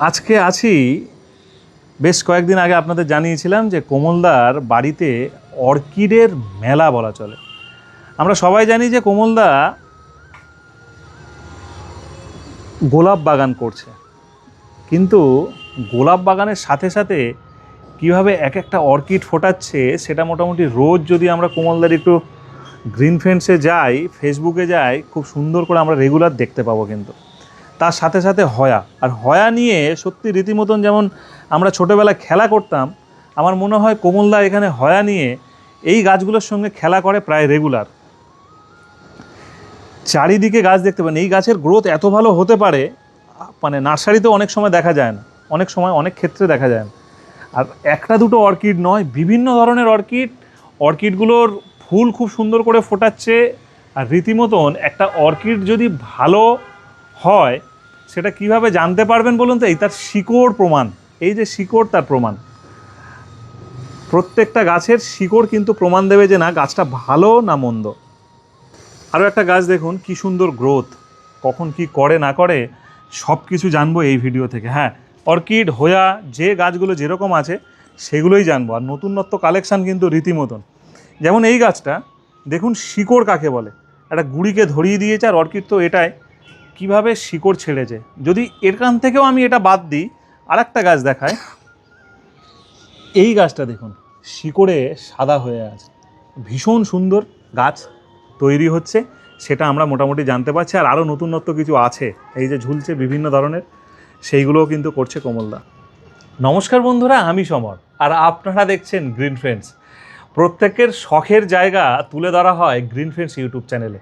আজকে আছি, বেশ কয়েকদিন আগে আপনাদের জানিয়েছিলাম যে কোমলদার বাড়িতে অর্কিডের মেলা বলা চলে। আমরা সবাই জানি যে কোমলদা গোলাপ বাগান করছে। কিন্তু গোলাপ বাগানের সাথে সাথে কীভাবে এক একটা অর্কিড ফোটাচ্ছে, সেটা মোটামুটি রোজ যদি আমরা কোমলদার একটু গ্রিন ফ্রেন্ডসে যাই, ফেসবুকে যাই, খুব সুন্দর করে আমরা রেগুলার দেখতে পাবো কিন্তু। তার সাথে সাথে হয়া। আর হয়া নিয়ে সত্যি রীতিমতন যেমন আমরা ছোটোবেলায় খেলা করতাম, আমার মনে হয় কোমলদা এখানে হয়া নিয়ে এই গাছগুলোর সঙ্গে খেলা করে প্রায় রেগুলার চারিদিকে গাছ দেখতে পান, এই গাছের গ্রোথ এত ভালো হতে পারে মানে নার্সারিতেও অনেক সময় দেখা যায় না, অনেক সময় অনেক ক্ষেত্রে দেখা যায় না। আর একটা দুটো অর্কিড নয়, বিভিন্ন ধরনের অর্কিড অর্কিডগুলোর ফুল খুব সুন্দর করে ফোটাচ্ছে, আর রীতিমতন একটা অর্কিড যদি ভালো হয়, সেটা কীভাবে জানতে পারবেন বলুন তো? এই তার শিকড় প্রমাণ, এই যে শিকড় তার প্রমাণ। প্রত্যেকটা গাছের শিকড় কিন্তু প্রমাণ দেবে যে না, গাছটা ভালো না মন্দ। আরও একটা গাছ দেখুন, কি সুন্দর গ্রোথ কখন কি করে, না করে সব কিছু জানব এই ভিডিও থেকে। হ্যাঁ অর্কিড, হোয়া, যে গাছগুলো যেরকম আছে, সেগুলোই জানব। আর নতুনত্ব কালেকশান কিন্তু রীতিমতন। যেমন এই গাছটা, দেখুন শিকড় কাকে বলে? একটা গুড়িকে ধরিয়ে দিয়েছে আর অর্কিড তো এটাই। কীভাবে শিকড় ছেড়েছে যদি এখান থেকেও আমি এটা বাদ দিই আর একটা গাছ দেখায়। এই গাছটা দেখুন, শিকড়ে সাদা হয়ে আছে। ভীষণ সুন্দর গাছ তৈরি হচ্ছে, সেটা আমরা মোটামুটি জানতে পারছি। আর আরও নতুনত্ব কিছু আছে, এই যে ঝুলছে বিভিন্ন ধরনের, সেইগুলোও কিন্তু করছে কমলদা। নমস্কার বন্ধুরা, আমি সমর। আর আপনারা দেখছেন গ্রিন ফ্রেন্ডস। প্রত্যেকের শখের জায়গা তুলে ধরা হয় গ্রিন ফ্রেন্ডস ইউটিউব চ্যানেলে।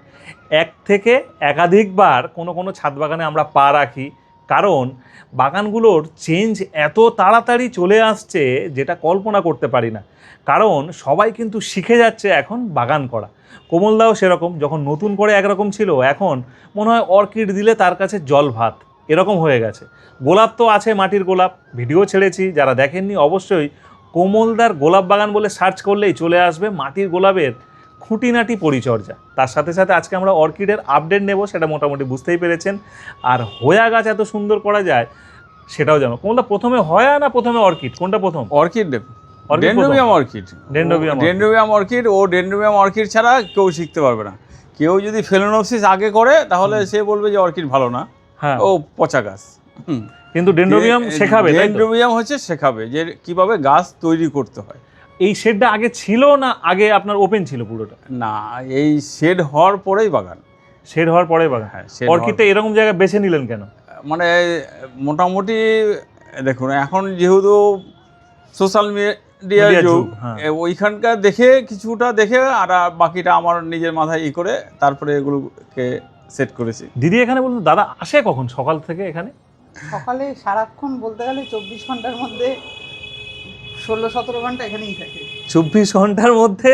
এক থেকে একাধিকবার কোনো কোনো ছাদ বাগানে আমরা পা রাখি। কারণ বাগানগুলোর চেঞ্জ এত তাড়াতাড়ি চলে আসছে যেটা কল্পনা করতে পারি না। কারণ সবাই কিন্তু শিখে যাচ্ছে এখন বাগান করা। কোমলদাও সেরকম, যখন নতুন করে একরকম ছিল, এখন মনে হয় অর্কিড দিলে তার কাছে জল ভাত। এরকম হয়ে গেছে। গোলাপ তো আছে মাটির গোলাপ, ভিডিও ছেড়েছি, যারা দেখেননি অবশ্যই। কোমলদার গোলাপ বাগান বলে সার্চ করলেই চলে আসবে মাটির গোলাপের খুঁটিনাটি পরিচর্যা। তার সাথে সাথে আজকে আমরা অর্কিডের আপডেট নেব সেটা মোটামুটি বুঝতেই পেরেছেন। আর হোয়া গাছ এত সুন্দর করা যায় সেটাও জানো। কোনটা প্রথমে হয়া না প্রথমে অর্কিড? কোনটা প্রথম? Orchid dendrobium orchid. orchid। Dendrobium orchid ও ডেন্ড্রোবিয়াম অর্কিড ছাড়া কেউ শিখতে পারবে না। কেউ যদি ফেলোনোপসিস আগে করে তাহলে সে বলবে যে অর্কিড ভালো না। হ্যাঁ। ও পচা গাছ। কিন্তু ডেন্ড্রোবিয়াম শেখাবে ডেন্ড্রোবিয়াম হচ্ছে শেখাবে যে কীভাবে গাছ তৈরি করতে হয়। এই শেডটা আগে ছিল না? আগে আপনার ওপেন ছিল পুরোটা? না এই শেড হওয়ার পরেই বাগান। শেড হওয়ার পরেই বাগান? হ্যাঁ অর্কিডটা এরকম জায়গা বেছে নিলেন কেন? মানে মোটামুটি দেখুন এখন যেহেতু সোশ্যাল মিডিয়ার যুগ হ্যাঁ। ওইখানকার দেখে কিছুটা দেখে আর আর বাকিটা আমার নিজের মাথায় ই করে তারপরে এগুলোকে সেট করেছি। দিদি এখানে বলুন দাদা আসে কখন? সকাল থেকে এখানে? সকালে সারাক্ষণ বলতে গেলে চব্বিশ ঘণ্টার মধ্যে ষোলো সতেরো ঘণ্টা এখানেই থাকে। চব্বিশ ঘণ্টার মধ্যে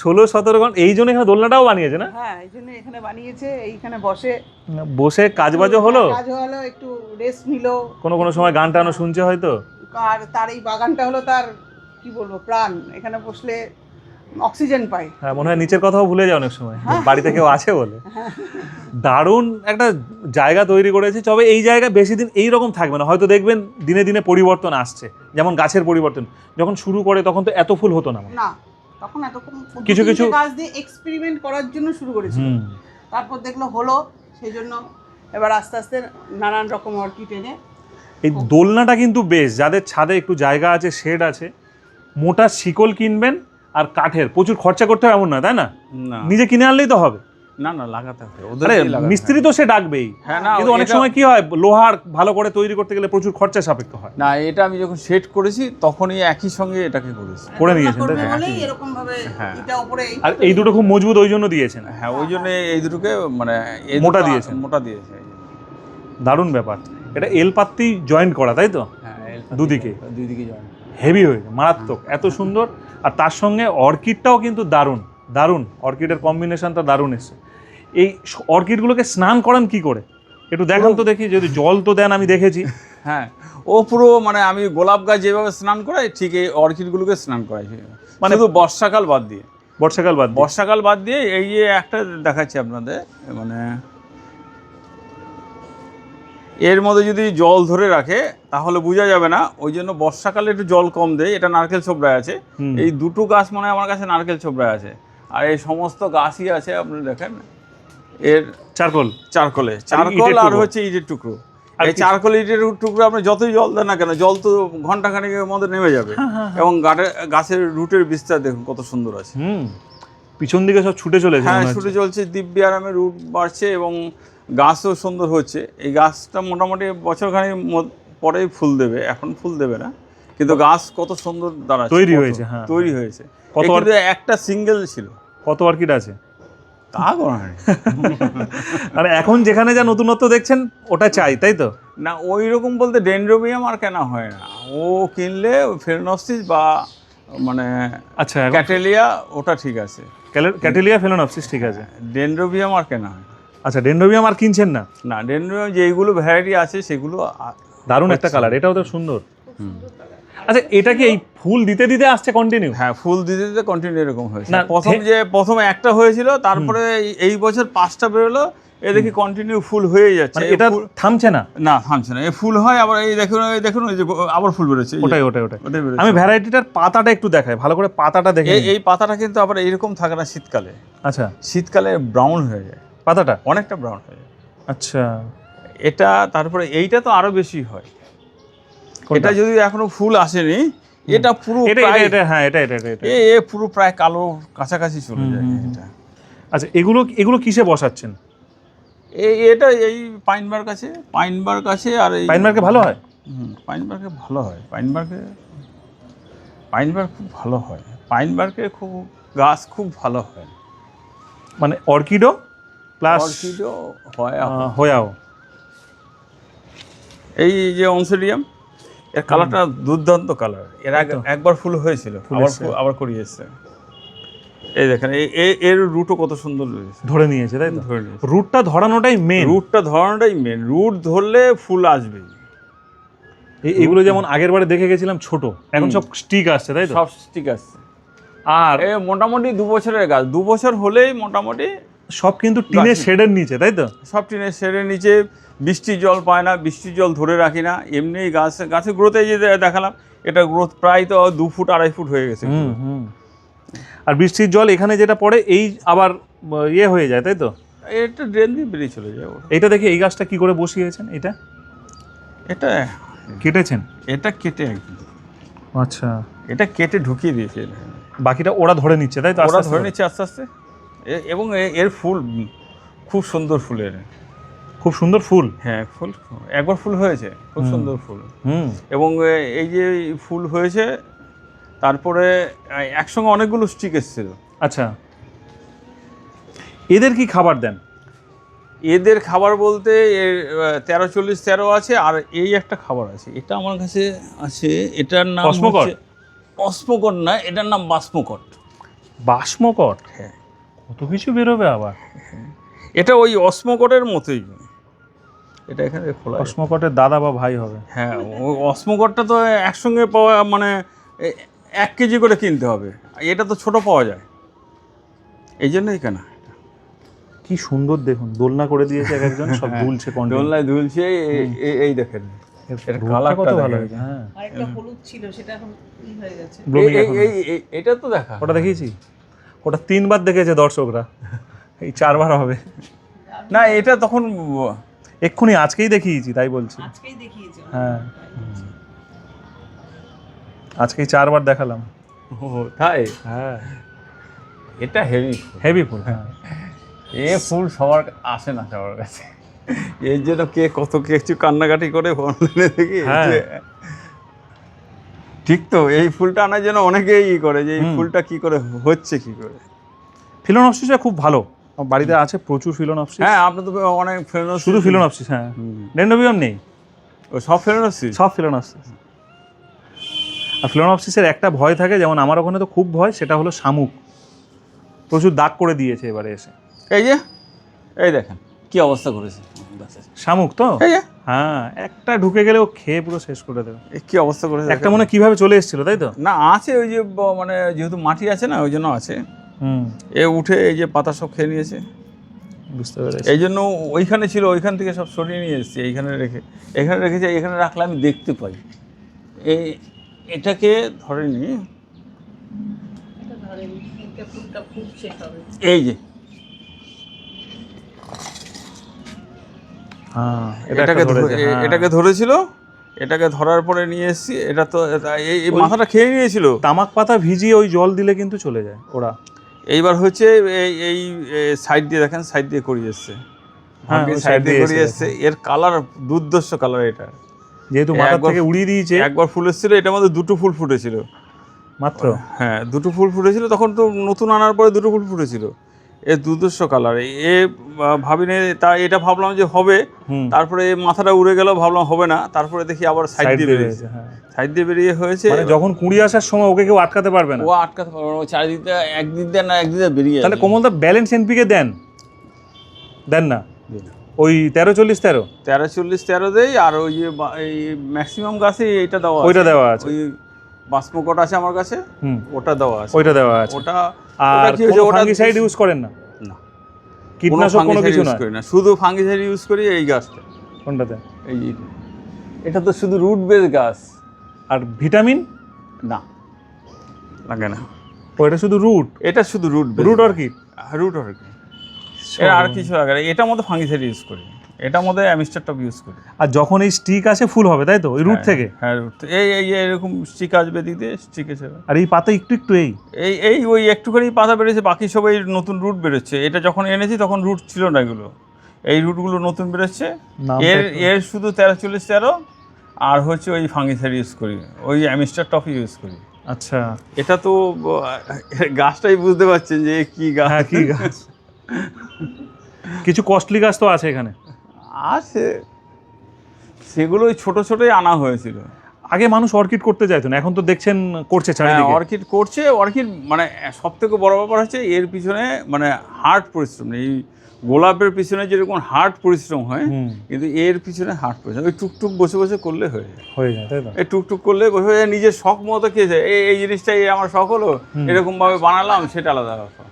ষোলো সতেরো ঘণ্টা এই জন্য এখানে দোলনাটাও বানিয়েছে না? হ্যাঁ এই জন্য এখানে বানিয়েছে এইখানে বসে। বসে কাজবাজও হলো? কাজ হলো একটু রেস্ট নিল। কোনো কোনো সময় গান টানও শুনছে হয়তো? আর তার এই বাগানটা হলো তার কি বলব প্রাণ। এখানে বসলে অক্সিজেন পাই। হ্যাঁ মনে হয় নিচের কথাও ভুলে যায় অনেক সময়। বাড়িতে কেউ আছে বলে। দারুণ একটা জায়গা তৈরি করেছে তবে এই জায়গা বেশি দিন এই রকম থাকবে না। হয়তো দেখবেন দিনে দিনে পরিবর্তন আসছে যেমন গাছের পরিবর্তন। যখন শুরু করে তখন তো এত ফুল হতো না না তখন এতক্ষণ কিছু কিছু- গাছ দিয়ে এক্সপেরিমেন্ট করার জন্য শুরু করেছিল। তারপর দেখল হলো সেই জন্য এবার আস্তে আস্তে নানান রকম অর্কিড এনে এই দোলনাটা কিন্তু বেশ যাদের ছাদে একটু জায়গা আছে শেড আছে মোটা শিকল কিনবেন আর কাঠের প্রচুর খরচা করতে হবে এমন না তাই না? না। নিজে কিনে আনলেই তো হবে। না না লাগাতে হবে। আরে মিস্ত্রি তো সে ডাকবেই। হ্যাঁ না কিন্তু অনেক সময় কি হয় লোহার ভালো করে তৈরি করতে গেলে প্রচুর খরচা সাপেক্ষ হয়। না এটা আমি যখন সেট করেছি তখনই একই সঙ্গে এটাকে করেছি। করে নিয়েছেন? বলেই এরকম ভাবে হ্যাঁ। এটা উপরে আর এই দুটো খুব মজবুত ওই জন্য দিয়েছেন। হ্যাঁ ওই জন্য এই দুটোকে মানে এই মোটা দিয়েছেন। মোটা দিয়েছে দারুণ ব্যাপার। এটা এল পাত্তি জয়েন্ট করা তাই তো? হ্যাঁ দুদিকে? দুই দিকে জয়েন হেভি হয়েছে মারাত্মক এত সুন্দর। আর তার সঙ্গে অর্কিডটাও কিন্তু দারুণ দারুণ। অর্কিডের কম্বিনেশনটা দারুণ এসছে। এই অর্কিডগুলোকে স্নান করান কি করে? একটু দেখান তো দেখি যদি জল তো দেন আমি দেখেছি। হ্যাঁ ও পুরো মানে আমি গোলাপ গাছ যেভাবে স্নান করাই ঠিক এই অর্কিডগুলোকে স্নান করাই। মানে শুধু বর্ষাকাল বাদ দিয়ে। বর্ষাকাল বাদ বর্ষাকাল বাদ দিয়ে এই যে একটা দেখাচ্ছি আপনাদের মানে এর মধ্যে যদি জল ধরে রাখে তাহলে বোঝা যাবে না। ওই জন্য বর্ষাকালে একটু জল কম দেয়। এটা নারকেল ছোবড়ায় আছে। এই দুটো গাছ মনে হয় আমার কাছে নারকেল ছোবড়ায় আছে। আর এই সমস্ত গাছই আছে আপনি দেখেন এর চারকোল। চারকোলে। চারকোল আর হচ্ছে ইটের টুকরো। এই চারকোল ইটের টুকরো আপনি যতই জল দেন না কেন জল তো ঘণ্টা খানিকের মধ্যে নেমে যাবে। হ্যাঁ, এবং গাটের গাছের রুটের বিস্তার দেখুন কত সুন্দর আছে। হুম। পিছন দিকে সব ছুটে চলেছে হ্যাঁ ছুটে চলছে দিব্যি আরামে রুট বাড়ছে এবং গাছও সুন্দর হচ্ছে এই গাছটা মোটামুটি বছরখানিক মধ্য- পরেই ফুল দেবে এখন ফুল দেবে না। কিন্তু গাছ কত সুন্দর দাঁড়াচ্ছে তৈরি হয়েছে, হ্যাঁ। তৈরি হয়েছে। কত একটা সিঙ্গেল ছিল। কত অর্কিড আছে? তা এখন যেখানে যা নতুনত্ব দেখছেন ওটা চাই তাই তো? না ওই রকম বলতে ডেন্ড্রোবিয়াম আর কেনা হয় না। ও কিনলে ফেরনস্টিস বা মানে আচ্ছা ক্যাটেলিয়া ওটা ঠিক আছে। ক্যাটেলিয়া ফেলোনপসিস ঠিক আছে। ডেন্ড্রোবিয়াম আর কেনা হয় না। আচ্ছা ডেন্ড্রোবিয়াম আর কিনছেন না? না ডেন্ড্রোবিয়াম যেইগুলো ভ্যারাইটি আছে সেগুলো দারুণ একটা কালার এটাও তো সুন্দর। আচ্ছা এটা কি এই ফুল দিতে দিতে আসছে কন্টিনিউ হ্যাঁ ফুল দিতে দিতে কন্টিনিউ এরকম হয়েছে। না, প্রথম যে প্রথমে একটা হয়েছিল তারপরে এই- এই বছর পাঁচটা বেরোলো এ দেখি কন্টিনিউ ফুল হয়ে যাচ্ছে। মানে এটা থামছে না? না থামছে না। এ ফুল হয় আবার এই দেখুন এই দেখুন এই যে আবার ফুল বেরোচ্ছে ওটাই ওটাই ওটাই। ওটাই আমি ভ্যারাইটিটার পাতাটা একটু দেখাই ভালো করে পাতাটা দেখে এই এই পাতাটা কিন্তু আবার এইরকম থাকে না শীতকালে। আচ্ছা। শীতকালে ব্রাউন হয়ে যায়। পাতাটা? অনেকটা ব্রাউন হয়ে যায়। আচ্ছা। এটা তারপরে এইটা তো আরও বেশি হয়। এটা যদি এখনও ফুল আসেনি এটা পুরো এটা এটা হ্যাঁ এটা এটা এটা, এ পুরো প্রায় কালো কাছাকাছি চলে যায় এটা। আচ্ছা এগুলো এগুলো কিসে বসাচ্ছেন? এই এটা এই পাইনবার কাছে পাইনবার কাছে আর এই পাইনমার্কে ভালো হয়? হুম, পাইনবার্গে ভালো হয়। পাইনবার্গে পাইনবার খুব ভালো হয়। পাইনবার্গে খুব গাছ খুব ভালো হয়। মানে অর্কিডো প্লাস হয় হয়াও। এই যে অংশডিয়াম এর কালারটা দুর্দান্ত কালার। এর আগে একবার ফুল হয়েছিল আবার আবার করিয়েছে এই দেখেন এই এর রুটও কত সুন্দর ধরে নিয়েছে তাই তো? ধরে নিয়েছে। রুটটা ধরানোটাই মেন রুটটা ধরানোটাই মেন রুট ধরলে ফুল আসবেই। এগুলো যেমন আগের বারে দেখে গেছিলাম ছোট এখন সব স্টিক আসছে তাই তো? সব স্টিক আসছে। আর এ মোটামুটি দু বছরের গাছ। দু বছর হলেই মোটামুটি সব কিন্তু টিনের শেডের নিচে তাই তো? সব টিনের শেডের নিচে বৃষ্টির জল পায় না বৃষ্টির জল ধরে রাখি না এমনি গাছ গাছের গ্রোথে যে দেখালাম এটা গ্রোথ প্রায় তো দু ফুট আড়াই ফুট হয়ে গেছে আর বৃষ্টির জল এখানে যেটা পড়ে এই আবার ইয়ে হয়ে যায় তাই তো? এটা ড্রেন দিয়ে বেরিয়ে চলে যায় এটা দেখি এই গাছটা কি করে বসিয়েছেন এটা? এটা কেটেছেন? এটা কেটে একদম আচ্ছা। এটা কেটে ঢুকিয়ে দিয়েছে। বাকিটা ওরা ধরে নিচ্ছে তাই তো? ওরা ধরে নিচ্ছে আস্তে আস্তে। এবং এর ফুল খুব সুন্দর ফুলের। খুব সুন্দর ফুল? হ্যাঁ ফুল একবার ফুল হয়েছে খুব সুন্দর ফুল। হুম। এবং এই যে ফুল হয়েছে তারপরে একসঙ্গে অনেকগুলো স্টিক এসেছিল। আচ্ছা। এদের কি খাবার দেন? এদের খাবার বলতে এর তেরো চল্লিশ তেরো আছে আর এই একটা খাবার আছে। এটা আমার কাছে আছে এটার নাম অস্মকট? অস্মকট না এটার নাম বাসমকট বাসমকট হ্যাঁ। কত কিছু বেরোবে আবার? এটা ওই অস্মকটের মতোই। এটা এখানে খোলা। অসমকটের দাদা বা ভাই হবে। হ্যাঁ ওই অস্মকটটা তো একসঙ্গে পাওয়া মানে এক কেজি করে কিনতে হবে। এটা তো ছোট পাওয়া যায়। এই জন্যই কেনা। কি সুন্দর দেখুন দোলনা করে দিয়েছে এক একজন সব দুলছে কন্টিনিউ দোলনায় দুলছে এই- এই- এই দেখেন। এর কত ভালো হ্যাঁ। আরেকটা হলুদ ছিল সেটা এখন হয়ে গেছে। এটা তো দেখা। ওটা দেখিয়েছি? ওটা তিনবার দেখেছে দর্শকরা। এই চারবার হবে। না এটা তখন এক্ষুনি আজকেই দেখিয়েছি তাই বলছি। হ্যাঁ। আজকেই চারবার দেখালাম। ও তাই? হ্যাঁ। এটা হেভি হেভি ফুল হ্যাঁ। এ ফুল সবার আসে না সবার কাছে। এর জন্য কে কত কিছু কান্নাকাটি করে অনলাইনে দেখি হ্যাঁ। ঠিক তো এই ফুলটা আনার জন্য অনেকেই ই করে যে এই ফুলটা কি করে হচ্ছে কি করে। ফিলোনপসিসটা খুব ভালো। বাড়িতে আছে প্রচুর ফিলোনপসিস। হ্যাঁ আপনার তো অনেক ফেরোস শুধু ফিলোনপসিস হ্যাঁ। ডেন্ডোবিয়াম নেই। ও সব ফেরোসি সব ফিলোনপসিস। আর ফিলোনপসিসের একটা ভয় থাকে যেমন আমার ওখানে তো খুব ভয় সেটা হলো শামুক। প্রচুর দাগ করে দিয়েছে এবারে এসে। এই যে এই দেখেন কি অবস্থা করেছে। শামুক তো? হ্যাঁ একটা ঢুকে গেলেও খেয়ে পুরো শেষ করে দেবে। এ কি অবস্থা করেছে একটা মনে হয় কীভাবে চলে এসেছিল তাই তো? না আছে ওই যে মানে যেহেতু মাটি আছে না ওই জন্য আছে। হুম। এ উঠে এই যে পাতা সব খেয়ে নিয়েছে। বুঝতে পেরেছি। এই জন্য ওইখানে ছিল ওইখান থেকে সব সরিয়ে নিয়ে এসেছি এইখানে রেখে। এখানে রেখেছি এখানে রাখলে আমি দেখতে পাই। এই এটাকে ধরেনি। এই যে হ্যাঁ এটা এটাকে একটা ধরে- ধরেছে, এ- হ্যাঁ। এটাকে ধরেছিল এটাকে ধরার পরে নিয়ে এসেছি এটা তো এই মাথাটা খেয়ে নিয়েছিল? তামাক পাতা ভিজিয়ে ওই জল দিলে কিন্তু চলে যায় ওরা। এইবার হচ্ছে এই এই সাইড দিয়ে দেখেন সাইড দিয়ে করিয়ে এসছে। হ্যাঁ, সাইড দিয়ে দিয়ে করিয়ে এসছে এর কালার দুর্দর্শ কালার এটা। যেহেতু মাথা থেকে উড়িয়ে দিয়েছে। একবার ফুল এসেছিল এটার মধ্যে দুটো ফুল ফুটেছিল। মাত্র? হ্যাঁ দুটো ফুল ফুটেছিল তখন তো নতুন আনার পরে দুটো ফুল ফুটেছিল। এ দুর্দর্শ কালার এ। ভাবিনি তা এটা ভাবলাম যে হবে হুম। তারপরে মাথাটা উড়ে গেল ভাবলাম হবে না তারপরে দেখি আবার সাইড সাইড দিয়ে বেরিয়েছে দিয়েছে, হ্যাঁ। সাইড দিয়ে বেরিয়ে হয়েছে মানে যখন কুড়ি আসার সময় ওকে কেউ আটকাতে পারবে না। ও আটকাতে পারবে না ও চারিদিক দিয়ে একদিক দিয়ে না একদিক দিয়ে বেরিয়ে তাহলে। কোমলদা ব্যালেন্স এনপিকে দেন? দেন না? ওই তেরো চল্লিশ তেরো? তেরো চল্লিশ তেরো দেই আর ওই যে ম্যাক্সিমাম গাছে এইটা দেওয়া ওইটা দেওয়া আছে। ওই বাসমকট আছে আমার কাছে? ওটা দেওয়া আছে। ওইটা দেওয়া আছে। ওটা আর কি ওটা ফাঙ্গিসাইড ইউজ করেন না? না। কীটনাশক কোনো কিছু না করি না। শুধু ফাঙ্গিসাইড ইউজ করি এই গাছটা। কোনটাতে? এই এটা তো শুধু রুট বেস গাছ। আর ভিটামিন? না। লাগে না। এটা শুধু রুট এটা শুধু রুট রুট আর কি রুট আর কি আর কিছু লাগে না। এটার মধ্যে ফাঙ্গিসাইড ইউজ করি। এটার মধ্যে অ্যামিস্টার টপ ইউজ করি। আর যখন এই স্টিক আসে ফুল হবে তাই তো? ওই রুট থেকে? হ্যাঁ রুট এই এই এই এরকম স্টিক আসবে দিক দিয়ে স্টিক এসে আর এই পাতা একটু একটু এই? এই এই ওই একটুখানি পাতা বেড়েছে বাকি সবাই নতুন রুট বেরোচ্ছে। এটা যখন এনেছি তখন রুট ছিল না এগুলো। এই রুটগুলো নতুন বেরোচ্ছে। এর এর শুধু তেরো চল্লিশ তেরো আর হচ্ছে ওই ফাঙ্গিসাইড ইউজ করি। ওই অ্যামিস্টার টফি ইউজ করি। আচ্ছা। এটা তো গাছটাই বুঝতে পারছেন যে কি গাছ। হ্যাঁ কি গাছ। কিছু কস্টলি গাছ তো আছে এখানে। আছে সেগুলো ছোট ছোটই আনা হয়েছিল। আগে মানুষ অর্কিড করতে চাইতো না এখন তো দেখছেন করছে হ্যাঁ চারিদিকে। অর্কিড করছে অর্কিড মানে সব থেকে বড় ব্যাপার হচ্ছে এর পিছনে মানে হার্ড পরিশ্রম। এই গোলাপের পিছনে যেরকম হার্ড পরিশ্রম হয় কিন্তু এর পিছনে হার্ড পরিশ্রম ওই টুকটুক বসে বসে করলে হয়ে যায়। হয়ে যায় তাই তো? এই টুকটুক করলে বসে বসে নিজের শখ মতো কে যায় এই এই জিনিসটাই আমার শখ হলো এরকমভাবে বানালাম সেটা আলাদা ব্যাপার।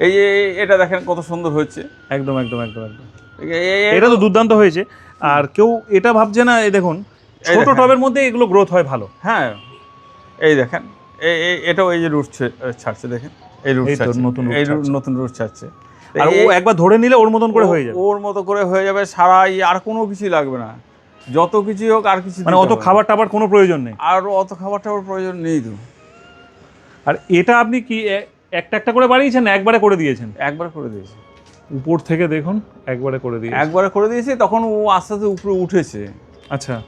এই যে এটা দেখেন কত সুন্দর হচ্ছে একদম একদম একদম একদম। এটা তো দুর্দান্ত হয়েছে। আর কেউ এটা ভাবছে না এই দেখুন ছোট টবের মধ্যে এগুলো গ্রোথ হয় ভালো। হ্যাঁ এই দেখেন এই এটাও এই যে রুট ছাড়ছে দেখেন এই রুট নতুন এই নতুন রুট ছাড়ছে। আর ও একবার ধরে নিলে ওর মতন করে হয়ে যাবে। ওর মতো করে হয়ে যাবে সারা ই- আর কোনো কিছুই লাগবে না। যত কিছুই হোক আর কিছু মানে অত খাবার টাবার কোনো প্রয়োজন নেই। আর অত খাবার টাবার প্রয়োজন নেই তো। আর এটা আপনি কি একটা একটা করে বাড়িয়েছেন একবারে করে দিয়েছেন? একবার করে দিয়েছে। উপর থেকে দেখুন একবারে করে দিয়ে একবারে করে দিয়েছে তখন ও আস্তে আস্তে উপরে উঠেছে। আচ্ছা।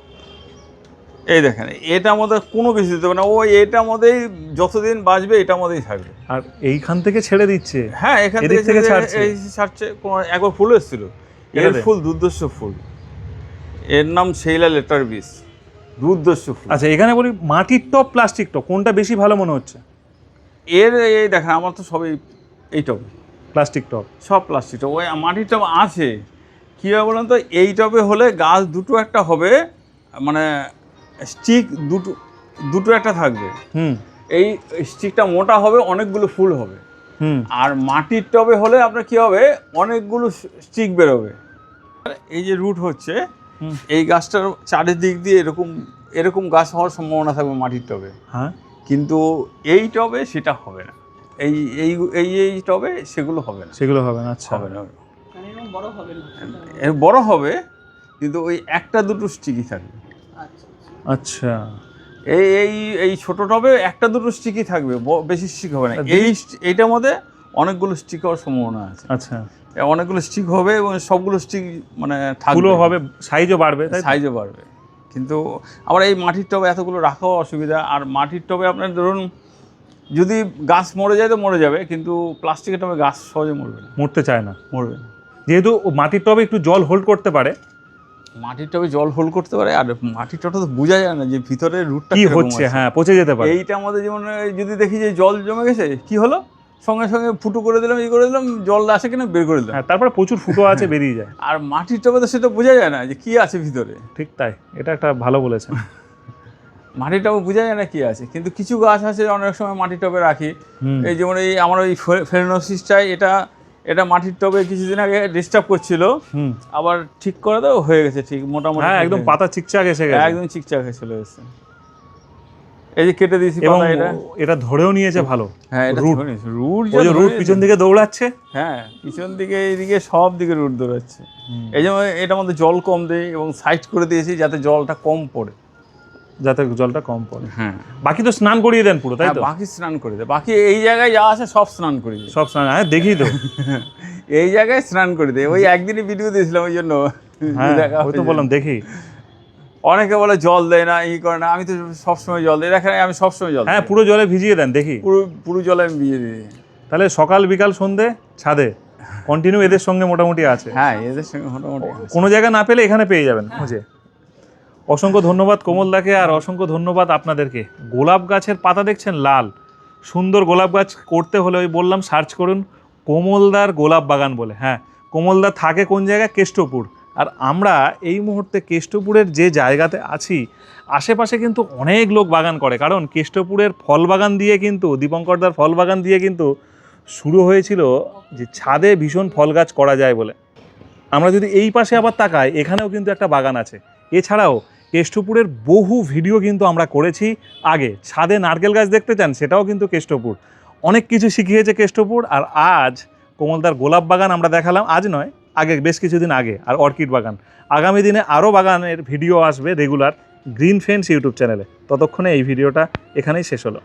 এই দেখেন এটার মধ্যে কোনো কিছু দিতে হবে না। ও এটার মধ্যেই যতদিন বাঁচবে এটার মধ্যেই থাকবে। আর এইখান থেকে ছেড়ে দিচ্ছে? হ্যাঁ এখান থেকে থেকে ছেড়ে- ছাড়ছে। ছাড়ছে কোনো একবার ফুল এসেছিল। এর ফুল দুর্দর্শ ফুল। এর নাম সেইলা লেটার বিস দুর্দর্শ ফুল। আচ্ছা এখানে বলি মাটির টপ প্লাস্টিক টপ কোনটা বেশি ভালো মনে হচ্ছে? এর এই দেখেন আমার তো সবই এই টবে। প্লাস্টিক টপ সব প্লাস্টিক টপ ওই মাটির টব আছে। কী হবে বলেন তো? এই টবে হলে গাছ দুটো একটা হবে মানে স্টিক দুটো দুটো একটা থাকবে। হুম। এই স্টিকটা মোটা হবে অনেকগুলো ফুল হবে। হুম। আর মাটির টবে হলে আপনার কি হবে? অনেকগুলো স্টিক বেরোবে। এই যে রুট হচ্ছে এই গাছটার চারিদিক দিয়ে এরকম এরকম গাছ হওয়ার সম্ভাবনা থাকবে মাটির টবে। হ্যাঁ। কিন্তু এই টবে সেটা হবে না। এই এই এই এই টবে সেগুলো হবে না। সেগুলো হবে না আচ্ছা। হবে না মানে বড় হবে না। এর বড় হবে কিন্তু ওই একটা দুটো স্টিকই থাকবে। আচ্ছা আচ্ছা। এই এই এই ছোট টবে একটা দুটো স্টিকই থাকবে ব- বেশি স্টিক হবে না। এই এইটার মধ্যে অনেকগুলো স্টিক হওয়ার সম্ভাবনা আছে। আচ্ছা। অনেকগুলো স্টিক হবে এবং সবগুলো স্টিক মানে থাকবে। হবে সাইজও বাড়বে তাই সাইজও বাড়বে। কিন্তু আবার এই মাটির টবে এতগুলো রাখাও অসুবিধা। আর মাটির টবে আপনার ধরুন যদি গাছ মরে যায় তো মরে যাবে কিন্তু প্লাস্টিকের টবে গাছ সহজে মরবে না। মরতে চায় না। মরবে না। যেহেতু মাটির টবে একটু জল হোল্ড করতে পারে। মাটির টবে জল হোল্ড করতে পারে আর মাটির টবে তো বোঝা যায় না যে ভিতরে রুটটা কি হচ্ছে হ্যাঁ পচে যেতে পারে। এইটা আমাদের যেমন যদি দেখি যে জল জমে গেছে কি হলো? সঙ্গে সঙ্গে ফুটো করে দিলাম এই করে দিলাম জল আসে কিনা বের করে দিলাম। হ্যাঁ তারপরে প্রচুর ফুটো আছে বেরিয়ে যায়। আর মাটির টবে তো সেটা বোঝা যায় না যে কি আছে ভিতরে। ঠিক তাই এটা একটা ভালো বলেছেন। মাটির টবে বোঝা যায় না কি আছে কিন্তু কিছু গাছ আছে অনেক সময় মাটির টবে রাখি। এই যেমন এই আমার ওই ফেরনোসিসটাই এটা এটা মাটির টবে কিছুদিন আগে ডিস্টার্ব করছিল। আবার ঠিক করে দাও হয়ে গেছে ঠিক মোটামুটি হ্যাঁ একদম পাতা চিকচাক এসে গেছে। গেছে একদম চিকচাক হয়ে চলে এসেছে এই যে কেটে দিয়েছি এবং এটা। এটা ধরেও নিয়েছে ভালো। হ্যাঁ এটা root। রুট ওই রুট পিছন দিকে দৌড়াচ্ছে। হ্যাঁ পিছন দিকে এইদিকে সব দিকে রুট দৌড়াচ্ছে। এই জন্য এটার মধ্যে জল কম দেয় এবং সাইড করে দিয়েছি যাতে জলটা কম পড়ে। যাতে জলটা কম পড়ে। হ্যাঁ। বাকি তো স্নান করিয়ে দেন পুরো তাই তো? বাকি স্নান করে দেয়। বাকি এই জায়গায় যা আছে সব স্নান করে দেয়। সব স্নান হ্যাঁ দেখি তো। এই জায়গায় স্নান করে দেয়। ওই একদিনই ভিডিও দিয়েছিলাম ওই জন্য। হ্যাঁ ওই তো বললাম দেখি। অনেকে বলে জল দেয় না ই করে না আমি তো সবসময় জল দিই। দেখেন আমি সবসময় জল হ্যাঁ পুরো জলে ভিজিয়ে দেন দেখি। পুরো পুরো জলে আমি বিয়ে দিই। তাহলে সকাল বিকাল সন্ধে ছাদে। কন্টিনিউ এদের সঙ্গে মোটামুটি আছে। হ্যাঁ এদের সঙ্গে মোটামুটি কোনো জায়গা না পেলে এখানে পেয়ে যাবেন খুঁজে। অসংখ্য ধন্যবাদ কোমলদাকে আর অসংখ্য ধন্যবাদ আপনাদেরকে। গোলাপ গাছের পাতা দেখছেন লাল। সুন্দর গোলাপ গাছ করতে হলে ওই বললাম সার্চ করুন কোমলদার গোলাপ বাগান বলে। হ্যাঁ কোমলদার থাকে কোন জায়গায়? কেষ্টপুর। আর আমরা এই মুহূর্তে কেষ্টপুরের যে জায়গাতে আছি, আশেপাশে কিন্তু অনেক লোক বাগান করে। কারণ কেষ্টপুরের ফল বাগান দিয়ে কিন্তু, দীপঙ্করদার ফল বাগান দিয়ে কিন্তু শুরু হয়েছিল যে ছাদে ভীষণ ফল গাছ করা যায় বলে। আমরা যদি এই পাশে আবার তাকাই, এখানেও কিন্তু একটা বাগান আছে। এছাড়াও কেষ্টপুরের বহু ভিডিও কিন্তু আমরা করেছি আগে। ছাদে নারকেল গাছ দেখতে চান, সেটাও কিন্তু কেষ্টপুর। অনেক কিছু শিখিয়েছে কেষ্টপুর, আর আজ কোমলদার গোলাপ বাগান আমরা দেখালাম। আজ নয় আগে, বেশ কিছুদিন আগে, আর অর্কিড বাগান। আগামী দিনে আরও বাগানের ভিডিও আসবে রেগুলার গ্রিন ফ্রেন্ডস ইউটিউব চ্যানেলে। ততক্ষণে এই ভিডিওটা এখানেই শেষ হলো।